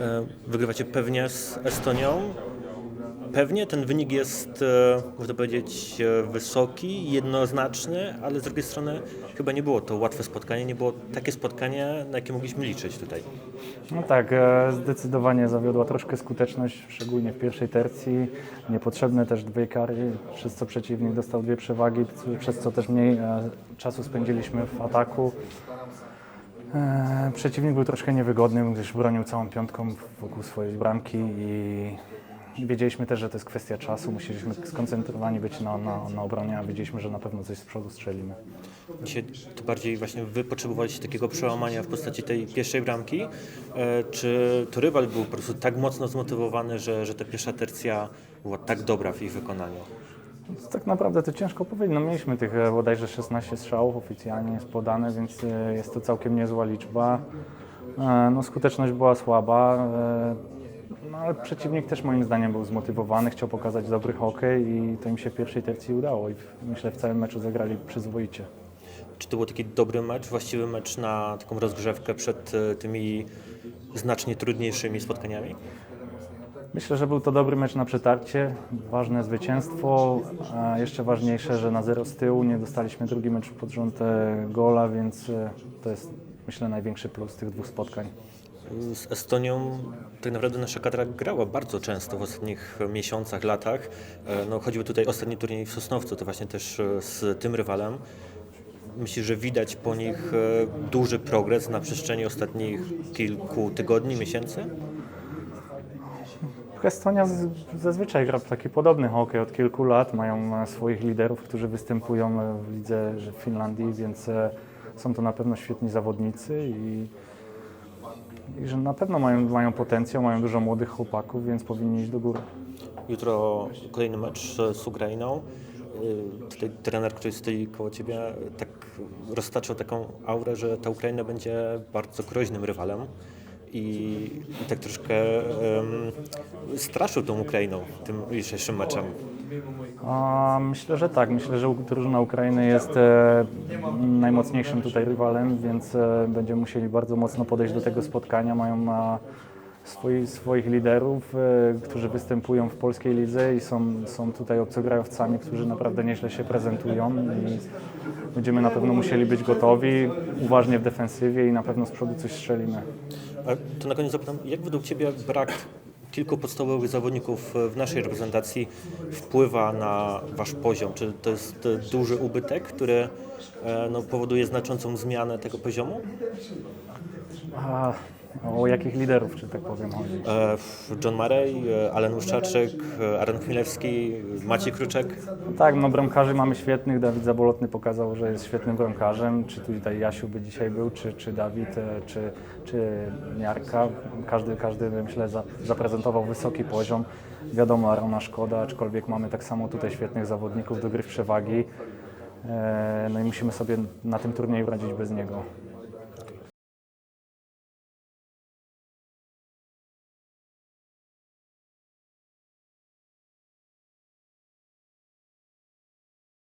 E, Wygrywacie pewnie z Estonią. Pewnie ten wynik jest, e, można powiedzieć, e, wysoki, jednoznaczny, ale z drugiej strony chyba nie było to łatwe spotkanie, nie było takie spotkanie, na jakie mogliśmy liczyć tutaj. No tak, zdecydowanie zawiodła troszkę skuteczność, szczególnie w pierwszej tercji. Niepotrzebne też dwie kary, przez co przeciwnik dostał dwie przewagi, przez co też mniej czasu spędziliśmy w ataku. E, Przeciwnik był troszkę niewygodny, gdyż bronił całą piątką wokół swojej bramki i wiedzieliśmy też, że to jest kwestia czasu. Musieliśmy skoncentrowani być na, na, na obronie, a wiedzieliśmy, że na pewno coś z przodu strzelimy. Dzisiaj to bardziej właśnie wy potrzebowaliście takiego przełamania w postaci tej pierwszej bramki. E, Czy to rywal był po prostu tak mocno zmotywowany, że, że ta pierwsza tercja była tak dobra w ich wykonaniu? Tak naprawdę to ciężko powiedzieć. No mieliśmy tych e, bodajże 16 strzałów oficjalnie jest podane, więc e, jest to całkiem niezła liczba. E, No, skuteczność była słaba, no, ale przeciwnik też moim zdaniem był zmotywowany, chciał pokazać dobry hokej i to im się w pierwszej tercji udało i myślę w całym meczu zagrali przyzwoicie. Czy to był taki dobry mecz, właściwy mecz na taką rozgrzewkę przed tymi znacznie trudniejszymi spotkaniami? Myślę, że był to dobry mecz na przetarcie, ważne zwycięstwo, a jeszcze ważniejsze, że na zero z tyłu nie dostaliśmy drugi mecz pod rząd e, gola, więc e, to jest myślę największy plus tych dwóch spotkań. Z Estonią tak naprawdę nasza kadra grała bardzo często w ostatnich miesiącach, latach. E, No, choćby tutaj ostatni turniej w Sosnowcu, to właśnie też z tym rywalem. Myślę, że widać po nich duży progres na przestrzeni ostatnich kilku tygodni, miesięcy. Estonia z, zazwyczaj gra taki podobny hokej od kilku lat. Mają e, swoich liderów, którzy występują e, w lidze w Finlandii, więc e, są to na pewno świetni zawodnicy i, i że na pewno mają, mają potencjał, mają dużo młodych chłopaków, więc powinni iść do góry. Jutro kolejny mecz z Ukrainą. Tutaj trener, który stoi koło Ciebie, tak roztaczał taką aurę, że ta Ukraina będzie bardzo groźnym rywalem. I, i tak troszkę em, straszył tą Ukrainą tym jutrzejszym meczem. Myślę, że tak. Myślę, że drużyna Ukrainy jest e, najmocniejszym tutaj rywalem, więc e, będziemy musieli bardzo mocno podejść do tego spotkania. Mają swoi, swoich liderów, e, którzy występują w polskiej lidze i są, są tutaj obcokrajowcami, którzy naprawdę nieźle się prezentują i będziemy na pewno musieli być gotowi, uważnie w defensywie i na pewno z przodu coś strzelimy. A to na koniec zapytam, jak według Ciebie brak kilku podstawowych zawodników w naszej reprezentacji wpływa na Wasz poziom? Czy to jest e, duży ubytek, który e, no, powoduje znaczącą zmianę tego poziomu? A, o jakich liderów, czy tak powiem, chodzi? E, John Murray, e, Alan Łuszczaczek, e, Aaron Chmielewski, Maciej Kruczek. Tak, no bramkarzy mamy świetnych. Dawid Zabolotny pokazał, że jest świetnym bramkarzem. Czy tutaj Jasiu by dzisiaj był, czy, czy Dawid, e, czy, czy Miarka. Każdy, każdy myślę, za, zaprezentował wysoki poziom. Wiadomo, Arona szkoda, aczkolwiek mamy tak samo tutaj świetnych zawodników do gry w przewagi. No i musimy sobie na tym turnieju radzić bez niego.